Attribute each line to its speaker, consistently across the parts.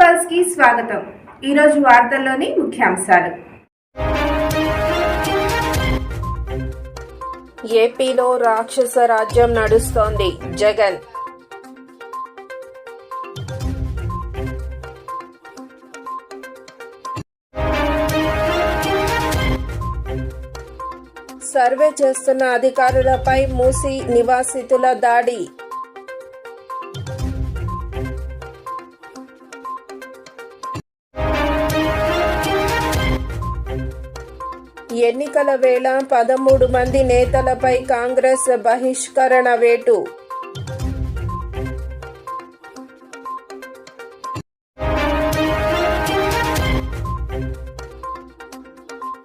Speaker 1: పల్స్కి స్వాగతం. ఈరోజు వార్తల్లోని ముఖ్యాంశాలు.
Speaker 2: ఏపీలో రాక్షస రాజ్యం నడుస్తోంది. జగన్. సర్వే చేస్తున్న అధికారులపై మూసి నివాసితుల దాడి. ఎన్నికల వేళ పదమూడు మంది నేతలపై కాంగ్రెస్ బహిష్కరణ వేటు.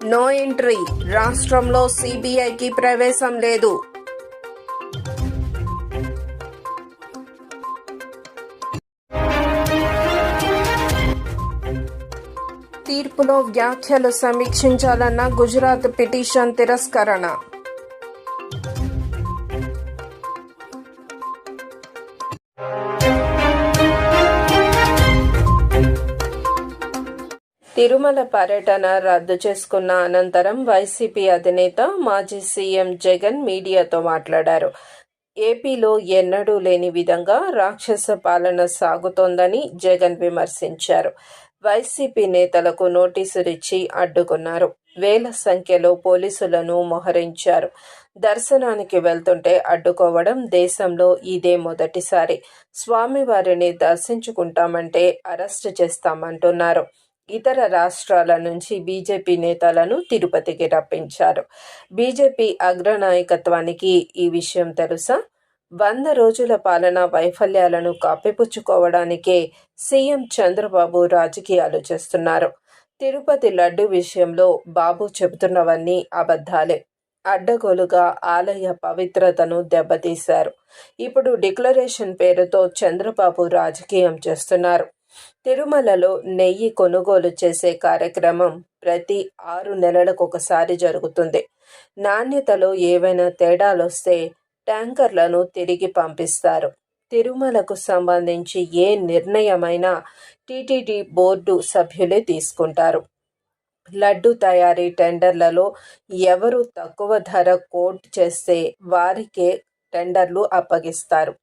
Speaker 2: No entry. రాష్ట్రంలో సిబిఐకి ప్రవేశం లేదు. తీర్పులో వ్యాఖ్యలు సమీక్షించాలన్న గుజరాత్ పిటిషన్ తిరస్కరణ. తిరుమల పర్యటన రద్దు చేసుకున్న అనంతరం వైసీపీ అధినేత మాజీ సీఎం జగన్ మీడియాతో మాట్లాడారు. ఏపీలో ఎన్నడూ లేని విధంగా రాక్షస పాలన సాగుతోందని జగన్ విమర్శించారు. వైసీపీ నేతలకు నోటీసులిచ్చి అడ్డుకున్నారు. వేల సంఖ్యలో పోలీసులను మోహరించారు. దర్శనానికి వెళ్తుంటే అడ్డుకోవడం దేశంలో ఇదే మొదటిసారి. స్వామివారిని దర్శించుకుంటామంటే అరెస్ట్ చేస్తామంటున్నారు. ఇతర రాష్ట్రాల నుంచి బీజేపీ నేతలను తిరుపతికి రప్పించారు. బీజేపీ అగ్రనాయకత్వానికి ఈ విషయం తెలుసా? వంద రోజుల పాలన వైఫల్యాలను కప్పిపుచ్చుకోవడానికే సీఎం చంద్రబాబు రాజకీయాలు చేస్తున్నారు. తిరుపతి లడ్డు విషయంలో బాబు చెబుతున్నవన్నీ అబద్ధాలే. అడ్డగోలుగా ఆలయ పవిత్రతను దెబ్బతీశారు. ఇప్పుడు డిక్లరేషన్ పేరుతో చంద్రబాబు రాజకీయం చేస్తున్నారు. తిరుమలలో నెయ్యి కొనుగోలు చేసే కార్యక్రమం ప్రతి ఆరు నెలలకు ఒకసారి జరుగుతుంది. నాణ్యతలో ఏవైనా తేడాలొస్తే ట్యాంకర్లను తిరిగి పంపిస్తారు. తిరుమలకు సంబంధించి ఏ నిర్ణయమైనా టీటీడీ బోర్డు సభ్యులే తీసుకుంటారు. లడ్డు తయారీ టెండర్లలో ఎవరు తక్కువ ధర కోట్ చేస్తే వారికే టెండర్లు అప్పగిస్తారు.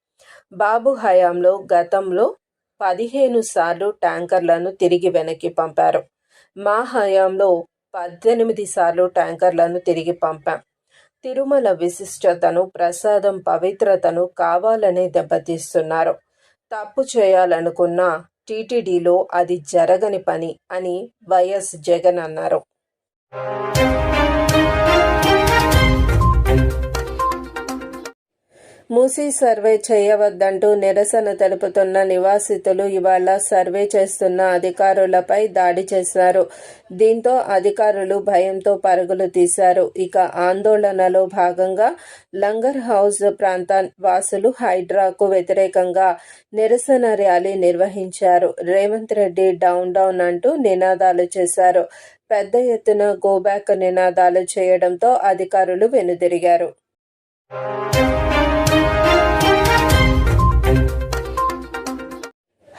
Speaker 2: బాబు హయాంలో గతంలో పదిహేను సార్లు ట్యాంకర్లను తిరిగి వెనక్కి పంపారు. మా హయాంలో పద్దెనిమిది సార్లు ట్యాంకర్లను తిరిగి పంపాం తిరుమల విశిష్టతను ప్రసాదం పవిత్రతను కావాలనే దెబ్బతీస్తున్నారు. తప్పు చేయాలనుకున్న టీటీడీలో అది జరగని పని అని వైఎస్ జగన్ అన్నారు. మూసీ సర్వే చేయవద్దంటూ నిరసన తెలుపుతున్న నివాసితులు ఇవాళ సర్వే చేస్తున్న అధికారులపై దాడి చేశారు. దీంతో అధికారులు భయంతో పరుగులు తీశారు. ఇక ఆందోళనలో భాగంగా లంగర్ హౌస్ ప్రాంత వాసులు హైడ్రాకు వ్యతిరేకంగా నిరసన ర్యాలీ నిర్వహించారు. రేవంత్ రెడ్డి డౌన్ డౌన్ అంటూ నినాదాలు చేశారు. పెద్ద ఎత్తున గోబ్యాక్ నినాదాలు చేయడంతో అధికారులు వెనుదిరిగారు.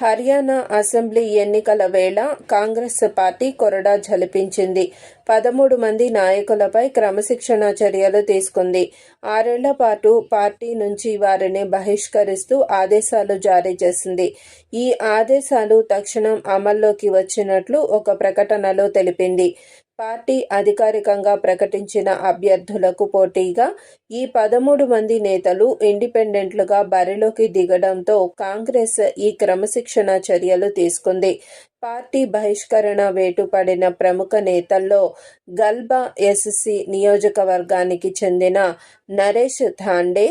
Speaker 2: హర్యానా అసెంబ్లీ ఎన్నికల వేళ కాంగ్రెస్ పార్టీ కొరడా జలిపించింది పదమూడు మంది నాయకులపై క్రమశిక్షణ చర్యలు తీసుకుంది. ఆరేళ్ళ పాటు పార్టీ నుంచి వారిని బహిష్కరిస్తూ ఆదేశాలు జారీ చేసింది. ఈ ఆదేశాలు తక్షణం అమల్లోకి వచ్చినట్లు ఒక ప్రకటనలో తెలిపింది. పార్టీ అధికారికంగా ప్రకటించిన అభ్యర్థులకు పోటీగా ఈ పదమూడు మంది నేతలు ఇండిపెండెంట్లుగా బరిలోకి దిగడంతో కాంగ్రెస్ ఈ క్రమశిక్షణ చర్యలు తీసుకుంది. పార్టీ బహిష్కరణ వేటుపడిన ప్రముఖ నేతల్లో గల్బా ఎస్సి నియోజకవర్గానికి చెందిన నరేష్ థాండే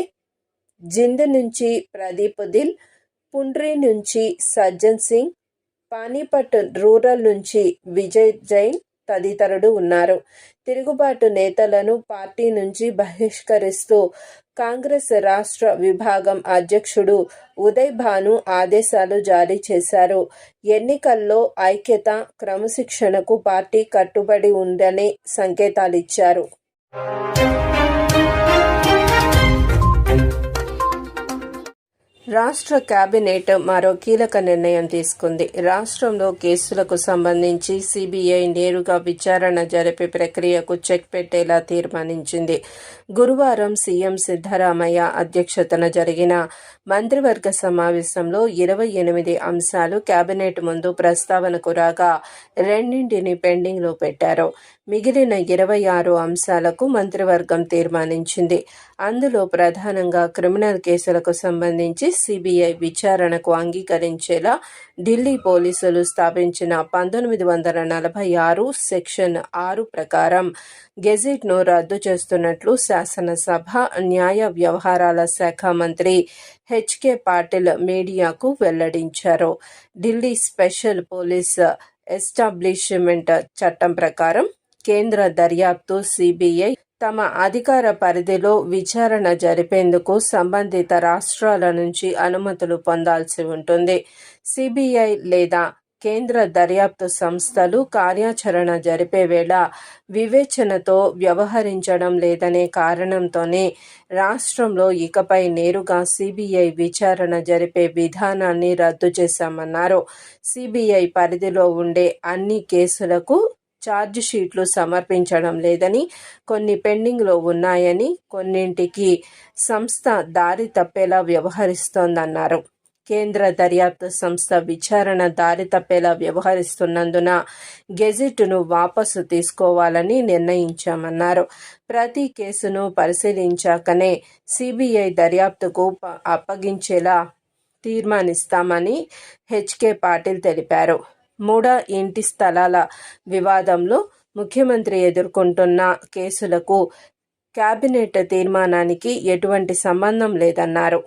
Speaker 2: జింద్ నుంచి ప్రదీప్ దిల్ పుండ్రి నుంచి సజ్జన్ సింగ్ పానీపట్ రూరల్ నుంచి విజయ్ జైన్ తదితరులు ఉన్నారు. తిరుగుబాటు నేతలను పార్టీ నుంచి బహిష్కరిస్తూ కాంగ్రెస్ రాష్ట్ర విభాగం అధ్యక్షుడు ఉదయ్ భాను ఆదేశాలు జారీ చేశారు. ఎన్నికల్లో ఐక్యత క్రమశిక్షణకు పార్టీ కట్టుబడి ఉందనే సంకేతాలిచ్చారు. రాష్ట్ర కేబినెట్ మరో కీలక నిర్ణయం తీసుకుంది. రాష్ట్రంలో కేసులకు సంబంధించి సిబిఐ నేరుగా విచారణ జరిపే ప్రక్రియకు చెక్ పెట్టేలా తీర్మానించింది. గురువారం సీఎం సిద్ధరామయ్య అధ్యక్షతన జరిగిన మంత్రివర్గ సమావేశంలో ఇరవై ఎనిమిది అంశాలు కేబినెట్ ముందు ప్రస్తావనకు రాగా రెండింటిని పెండింగ్లో పెట్టారు. మిగిలిన ఇరవై ఆరు అంశాలకు మంత్రివర్గం తీర్మానించింది. అందులో ప్రధానంగా క్రిమినల్ కేసులకు సంబంధించి సిబిఐ విచారణకు అంగీకరించేలా ఢిల్లీ పోలీసులు స్థాపించిన పంతొమ్మిది వందల నలభై ఆరు సెక్షన్ ఆరు ప్రకారం గెజిట్ను రద్దు చేస్తున్నట్లు శాసనసభ న్యాయ వ్యవహారాల శాఖ మంత్రి హెచ్కే పాటిల్ మీడియాకు వెల్లడించారు. ఢిల్లీ స్పెషల్ పోలీస్ ఎస్టాబ్లిష్మెంట్ చట్టం ప్రకారం కేంద్ర దర్యాప్తు సిబిఐ తమ అధికార పరిధిలో విచారణ జరిపేందుకు సంబంధిత రాష్ట్రాల నుంచి అనుమతులు పొందాల్సి ఉంటుంది. సిబిఐ లేదా కేంద్ర దర్యాప్తు సంస్థలు కార్యాచరణ జరిపే వేళ వివేచనతో వ్యవహరించడం లేదనే కారణంతోనే రాష్ట్రంలో ఇకపై నేరుగా సిబిఐ విచారణ జరిపే విధానాన్ని రద్దు చేశామన్నారు. సిబిఐ పరిధిలో ఉండే అన్ని కేసులకు ఛార్జ్ షీట్లు సమర్పించడం లేదని కొన్ని పెండింగ్లో ఉన్నాయని కొన్నింటికి సంస్థ దారి తప్పేలా వ్యవహరిస్తోందన్నారు. కేంద్ర దర్యాప్తు సంస్థ విచారణ దారి తప్పేలా వ్యవహరిస్తున్నందున గెజిట్ను వాపసు తీసుకోవాలని నిర్ణయించామన్నారు. ప్రతి కేసును పరిశీలించాకనే సిబిఐ దర్యాప్తుకు ప- అప్పగించేలా తీర్మానిస్తామని హెచ్కే పాటిల్ తెలిపారు. మూడా ఇంటి స్థలాల వివాదంలో ముఖ్యమంత్రి ఎదుర్కొంటున్న కేసులకు కేబినెట్ తీర్మానానికి ఎటువంటి సంబంధం లేదన్నారు.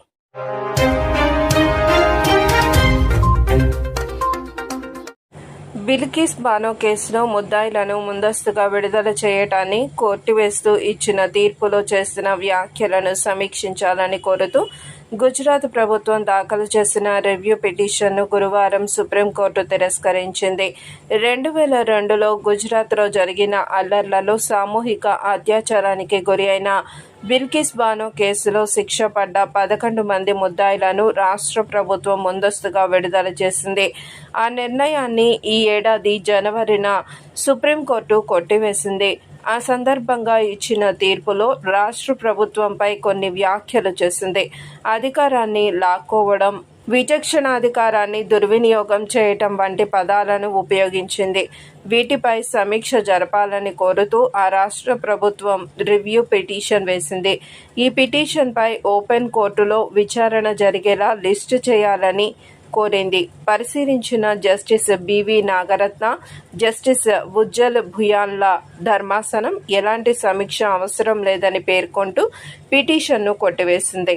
Speaker 2: బిల్కిస్ బానో కేసులో ముద్దాయిలను ముందస్తుగా విడుదల చేయటాన్ని కొట్టివేస్తూ ఇచ్చిన తీర్పులో చేసిన వ్యాఖ్యలను సమీక్షించాలని కోరుతూ గుజరాత్ ప్రభుత్వం దాఖలు చేసిన రివ్యూ పిటిషన్ను గురువారం సుప్రీంకోర్టు తిరస్కరించింది. రెండు వేల రెండులో గుజరాత్లో జరిగిన అల్లర్లలో సామూహిక అత్యాచారానికి గురి అయిన బిల్కిస్ బాను కేసులో శిక్ష పడ్డ పదకొండు మంది ముద్దాయిలను రాష్ట్ర ప్రభుత్వం ముందస్తుగా విడుదల చేసింది. ఆ నిర్ణయాన్ని ఈ ఏడాది జనవరిన సుప్రీంకోర్టు కొట్టివేసింది. ఆ సందర్భంగా ఇచ్చిన తీర్పులో రాష్ట్ర ప్రభుత్వంపై కొన్ని వ్యాఖ్యలు చేసింది. అధికారాన్ని లాక్కోవడం విచక్షణాధికారాన్ని దుర్వినియోగం చేయటం వంటి పదాలను ఉపయోగించింది. వీటిపై సమీక్ష జరపాలని కోరుతూ ఆ రాష్ట్ర ప్రభుత్వం రివ్యూ పిటిషన్ వేసింది. ఈ పిటిషన్పై ఓపెన్ కోర్టులో విచారణ జరిగేలా లిస్టు చేయాలని కోరింది. పరిశీలించిన justice B V Nagarathna justice Ujjal భుయాన్ల ధర్మాసనం ఎలాంటి సమీక్ష అవసరం లేదని పేర్కొంటూ పిటిషన్ను కొట్టివేసింది.